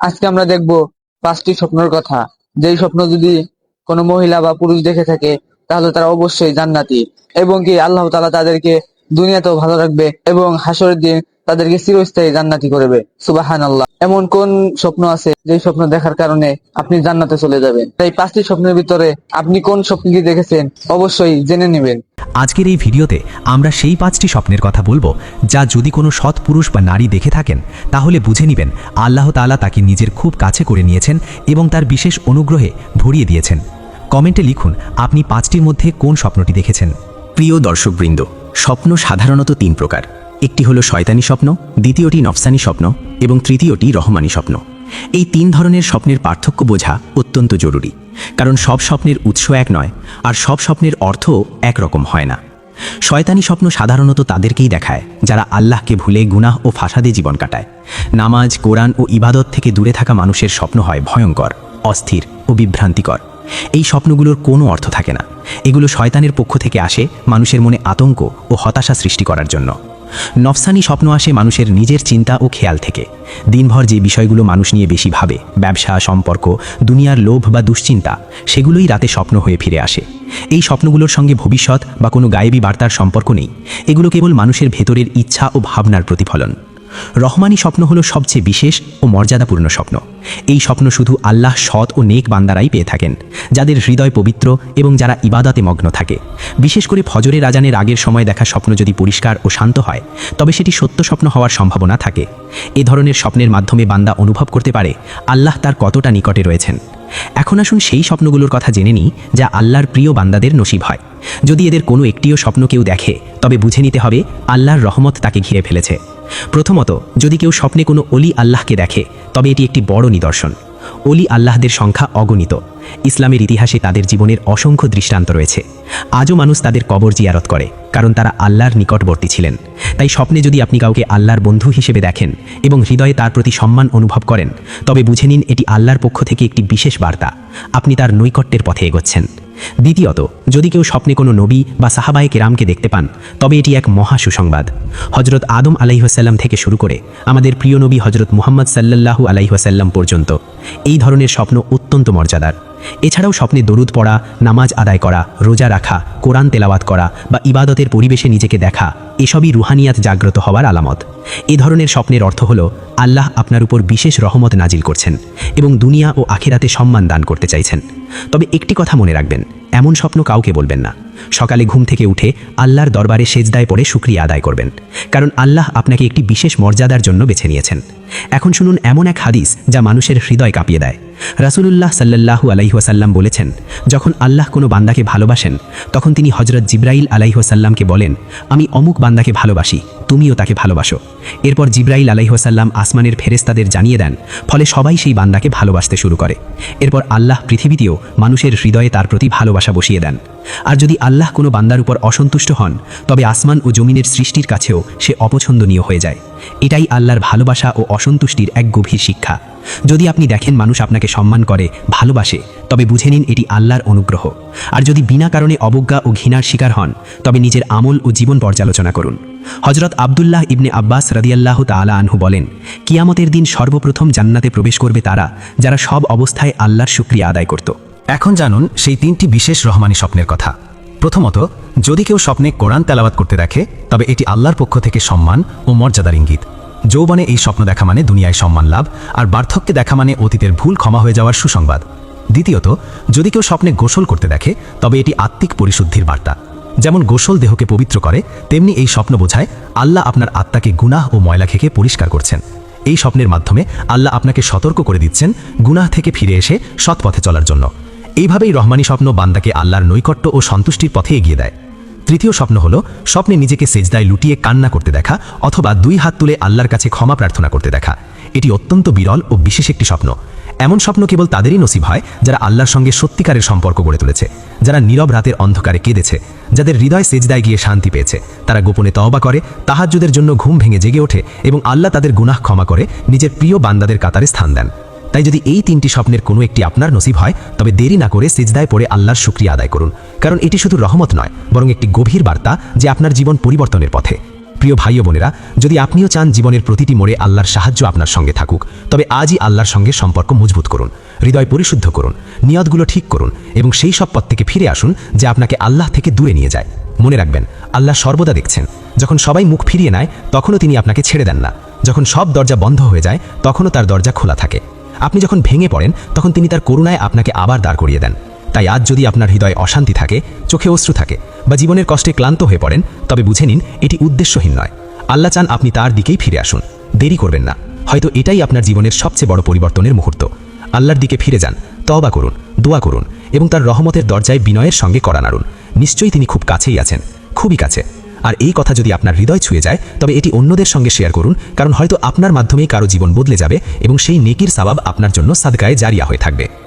আজকে আমরা দেখব পাঁচটি স্বপ্নের কথা। যেই স্বপ্ন যদি কোনো মহিলা বা পুরুষ দেখে থাকে, তাহলে তারা অবশ্যই জান্নাতি। এবং কি আল্লাহ তালা তাদেরকে দুনিয়াতেও ভালো রাখবে এবং হাসরের দিন তাদেরকে চিরস্থায়ী জান্নাতি করবে। সুবাহান আল্লাহ এমন কোন স্বপ্ন আছে যেই স্বপ্ন দেখার কারণে আপনি জান্নাতে চলে যাবেন? তাই পাঁচটি স্বপ্নের ভিতরে আপনি কোন স্বপ্নটি দেখেছেন অবশ্যই জেনে নেবেন। আজকের এই ভিডিওতে আমরা সেই পাঁচটি স্বপ্নের কথা বলব যা যদি কোনো সৎ পুরুষ বা নারী দেখে থাকেন তাহলে বুঝে নিবেন আল্লাহ তাআলা তাকে নিজের খুব কাছে করে নিয়েছেন এবং তার বিশেষ অনুগ্রহে ভরিয়ে দিয়েছেন। কমেন্টে লিখুন আপনি পাঁচটির মধ্যে কোন স্বপ্নটি দেখেছেন? প্রিয় দর্শকবৃন্দ স্বপ্ন সাধারণত তিন প্রকার। একটি হলো শয়তানি স্বপ্ন, দ্বিতীয়টি নফসানি স্বপ্ন এবং তৃতীয়টি রহমানি স্বপ্ন। এই তিন ধরনের স্বপ্নের পার্থক্য বোঝা অত্যন্ত জরুরি, কারণ সব স্বপ্নের উৎস এক নয়, আর সব স্বপ্নের অর্থও একরকম হয় না। শয়তানি স্বপ্ন সাধারণত তাদেরকেই দেখায়, যারা আল্লাহকে ভুলে গুনাহ ও ফাসাদে জীবন কাটায়। নামাজ, কোরআন ও ইবাদত থেকে দূরে থাকা মানুষের স্বপ্ন হয় ভয়ঙ্কর, অস্থির ও বিভ্রান্তিকর। এই স্বপ্নগুলোর কোনো অর্থ থাকে না। এগুলো শয়তানের পক্ষ থেকে আসে মানুষের মনে আতঙ্ক ও হতাশা সৃষ্টি করার জন্য। নফসানি স্বপ্ন আসে মানুষের নিজের চিন্তা ও খেয়াল থেকে। দিনভর যে বিষয়গুলো মানুষ নিয়ে বেশি ভাবে, ব্যবসা, সম্পর্ক, দুনিয়ার লোভ বা দুশ্চিন্তা, সেগুলোই রাতে স্বপ্ন হয়ে ফিরে আসে। এই স্বপ্নগুলোর সঙ্গে ভবিষ্যৎ বা কোনো গায়েবী বার্তার সম্পর্ক নেই। এগুলো কেবল মানুষের ভেতরের ইচ্ছা ও ভাবনার প্রতিফলন। রহমানি স্বপ্ন হলো সবচেয়ে বিশেষ ও মর্যাদাপূর্ণ স্বপ্ন। এই স্বপ্ন শুধু আল্লাহ সৎ ও নেক বান্দারাই পেয়ে থাকেন, যাদের হৃদয় পবিত্র এবং যারা ইবাদতে মগ্ন থাকে। বিশেষ করে ফজরের আজানের আগের সময় দেখা স্বপ্ন যদি পরিষ্কার ও শান্ত হয়, তবে সেটি সত্য স্বপ্ন হওয়ার সম্ভাবনা থাকে। এ ধরনের স্বপ্নের মাধ্যমে বান্দা অনুভব করতে পারে আল্লাহ তার কতটা নিকটে রয়েছেন। এখন আসুন সেই স্বপ্নগুলোর কথা জেনে নিই, যা আল্লাহর প্রিয় বান্দাদের নসিব হয়। যদি এদের কোনো একটিও স্বপ্ন কেউ দেখে, তবে বুঝে নিতে হবে, আল্লাহর রহমত তাকে ঘিরে ফেলেছে। প্রথমত, যদি কেউ স্বপ্নে কোনো অলি আল্লাহকে দেখে, তবে এটি একটি বড় নিদর্শন। অলি আল্লাহদের সংখ্যা অগণিত। ইসলামের ইতিহাসে তাদের জীবনের অসংখ্য দৃষ্টান্ত রয়েছে। আজও মানুষ তাদের কবর জিয়ারত করে, কারণ তারা আল্লাহর নিকটবর্তী ছিলেন। তাই স্বপ্নে যদি আপনি কাউকে আল্লাহর বন্ধু হিসেবে দেখেন এবং হৃদয়ে তার প্রতি সম্মান অনুভব করেন, তবে বুঝে নিন এটি আল্লাহর পক্ষ থেকে একটি বিশেষ বার্তা। আপনি তার নৈকট্যের পথে এগোচ্ছেন। দ্বিতীয়ত, যদি কেউ স্বপ্নে কোনো নবী বা সাহাবায়ে কেরামকে দেখতে পান, তবে এটি এক মহা সুসংবাদ। হজরত আদম আলাইহাসাল্লাম থেকে শুরু করে আমাদের প্রিয় নবী হজরত মুহাম্মদ সাল্লাল্লাহু আলাইহাসাল্লাম পর্যন্ত এই ধরনের স্বপ্ন অত্যন্ত মর্যাদার। এছাড়াও স্বপ্নে দরুদ পড়া, নামাজ আদায় করা, রোজা রাখা, কোরআন তেলাওয়াত করা বা ইবাদতের পরিবেশে নিজেকে দেখা, এসবই রুহানিয়াত জাগ্রত হওয়ার আলামত। এ ধরনের স্বপ্নের অর্থ হল আল্লাহ আপনার উপর বিশেষ রহমত নাজিল করছেন এবং দুনিয়া ও আখিরাতে সম্মান দান করতে চাইছেন। তবে একটি কথা মনে রাখবেন, এমন স্বপ্ন কাউকে বলবেন না। সকালে ঘুম থেকে উঠে আল্লাহর দরবারে সেজদায় পড়ে শুক্রিয়া আদায় করবেন। কারণ আল্লাহ আপনাকে একটি বিশেষ মর্যাদার জন্য বেছে নিয়েছেন। এখন শুনুন এমন এক হাদিস যা মানুষের হৃদয় কাঁপিয়ে দেয়। রাসুলুল্লাহ সাল্লাল্লাহু আলাইহাসাল্লাম বলেছেন, যখন আল্লাহ কোনো বান্দাকে ভালোবাসেন, তখন তিনি হজরত জিব্রাইল আলাইহাসাল্লামকে বলেন, আমি অমুক বান্দাকে ভালোবাসি, তুমিও তাকে ভালোবাসো এরপর জিব্রাইল আলাইহাসাল্লাম আসমানের ফেরেস্তাদের জানিয়ে দেন, ফলে সবাই সেই বান্দাকে ভালোবাসতে শুরু করে। এরপর আল্লাহ পৃথিবীতেও মানুষের হৃদয়ে তার প্রতি ভালোবাসা বসিয়ে দেন। আর যদি আল্লাহ কোনো বান্দার উপর অসন্তুষ্ট হন, তবে আসমান ও জমিনের সৃষ্টির কাছেও সে অপছন্দনীয় হয়ে যায়। এটাই আল্লাহর ভালোবাসা ও অসন্তুষ্টির এক গভীর শিক্ষা। যদি আপনি দেখেন মানুষ আপনাকে সম্মান করে, ভালোবাসে, তবে বুঝে নিন এটি আল্লাহর অনুগ্রহ। আর যদি বিনা কারণে অবজ্ঞা ও ঘৃণার শিকার হন, তবে নিজের আমল ও জীবন পর্যালোচনা করুন। হজরত আবদুল্লাহ ইবনে আব্বাস রাদিয়াল্লাহ তালা আনহু বলেন, কিয়ামতের দিন সর্বপ্রথম জান্নাতে প্রবেশ করবে তারা, যারা সব অবস্থায় আল্লাহর শুক্রিয়া আদায় করত। এখন জানুন সেই তিনটি বিশেষ রহমানি স্বপ্নের কথা। প্রথমত, যদি কেউ স্বপ্নে কোরআন তেলাওয়াত করতে দেখে, তবে এটি আল্লাহর পক্ষ থেকে সম্মান ও মর্যাদার ইঙ্গিত। যৌবনে এই স্বপ্ন দেখা মানে দুনিয়ায় সম্মান লাভ, আর বার্ধক্যে দেখা মানে অতীতের ভুল ক্ষমা হয়ে যাওয়ার সুসংবাদ। দ্বিতীয়ত, যদি কেউ স্বপ্নে গোসল করতে দেখে, তবে এটি আত্মিক পরিশুদ্ধির বার্তা। যেমন গোসল দেহকে পবিত্র করে, তেমনি এই স্বপ্ন বোঝায় আল্লাহ আপনার আত্মাকে গুনাহ ও ময়লা খেকে পরিষ্কার করছেন। এই স্বপ্নের মাধ্যমে আল্লাহ আপনাকে সতর্ক করে দিচ্ছেন গুনাহ থেকে ফিরে এসে সৎপথে চলার জন্য। এইভাবেই রহমানি স্বপ্ন বান্দাকে আল্লাহর নৈকট্য ও সন্তুষ্টির পথে এগিয়ে দেয়। তৃতীয় স্বপ্ন হলো, স্বপ্নে নিজেকে সেজদায় লুটিয়ে কান্না করতে দেখা অথবা দুই হাত তুলে আল্লাহর কাছে ক্ষমা প্রার্থনা করতে দেখা। এটি অত্যন্ত বিরল ও বিশেষ একটি স্বপ্ন। এমন স্বপ্ন কেবল তাদেরই নসিব হয় যারা আল্লাহর সঙ্গে সত্যিকারের সম্পর্ক গড়ে তুলেছে, যারা নীরব রাতের অন্ধকারে কেঁদেছে, যাদের হৃদয় সেজদায় গিয়ে শান্তি পেয়েছে। তারা গোপনে তওবা করে, তাহাজ্জুদের জন্য ঘুম ভেঙে জেগে ওঠে এবং আল্লাহ তাদের গুনাহ ক্ষমা করে, নিজের প্রিয় বান্দাদের কাতারে স্থান দেন। তাই যদি এই তিনটি স্বপ্নের কোনো একটি আপনার নসিব হয়, তবে দেরি না করে সিজদায় পড়ে আল্লাহর শুক্রিয়া আদায় করুন। কারণ এটি শুধু রহমত নয়, বরং একটি গভীর বার্তা যে আপনার জীবন পরিবর্তনের পথে। প্রিয় ভাই বোনেরা, যদি আপনিও চান জীবনের প্রতিটি মোড়ে আল্লাহর সাহায্য আপনার সঙ্গে থাকুক, তবে আজই আল্লাহর সঙ্গে সম্পর্ক মজবুত করুন, হৃদয় পরিশুদ্ধ করুন, নিয়তগুলো ঠিক করুন, এবং সেই সব পথ থেকে ফিরে আসুন যে আপনাকে আল্লাহ থেকে দূরে নিয়ে যায়। মনে রাখবেন, আল্লাহ সর্বদা দেখছেন। যখন সবাই মুখ ফিরিয়ে নেয়, তখনও তিনি আপনাকে ছেড়ে দেন না। যখন সব দরজা বন্ধ হয়ে যায়, তখনও তার দরজা খোলা থাকে। আপনি যখন ভেঙে পড়েন, তখন তিনি তার করুণায় আপনাকে আবার দাঁড় করিয়ে দেন। তাই আজ যদি আপনার হৃদয়ে অশান্তি থাকে, চোখে অশ্রু থাকে বা জীবনের কষ্টে ক্লান্ত হয়ে পড়েন, তবে বুঝে নিন, এটি উদ্দেশ্যহীন নয়। আল্লাহ চান আপনি তার দিকেই ফিরে আসুন। দেরি করবেন না। হয়তো এটাই আপনার জীবনের সবচেয়ে বড় পরিবর্তনের মুহূর্ত। আল্লাহর দিকে ফিরে যান তবা করুন, দোয়া করুন এবং তার রহমতের দরজায় বিনয়ের সঙ্গে করা নাড়ুন। নিশ্চয়ই তিনি খুব কাছেই আছেন, খুবই কাছে। আর এই কথা যদি আপনার হৃদয় ছুঁয়ে যায়, তবে এটি অন্যদের সঙ্গে শেয়ার করুন, কারণ হয়তো আপনার মাধ্যমেই কারও জীবন বদলে যাবে এবং সেই নেকির সাবাব আপনার জন্য সাদকায় জারিয়া হয়ে থাকবে।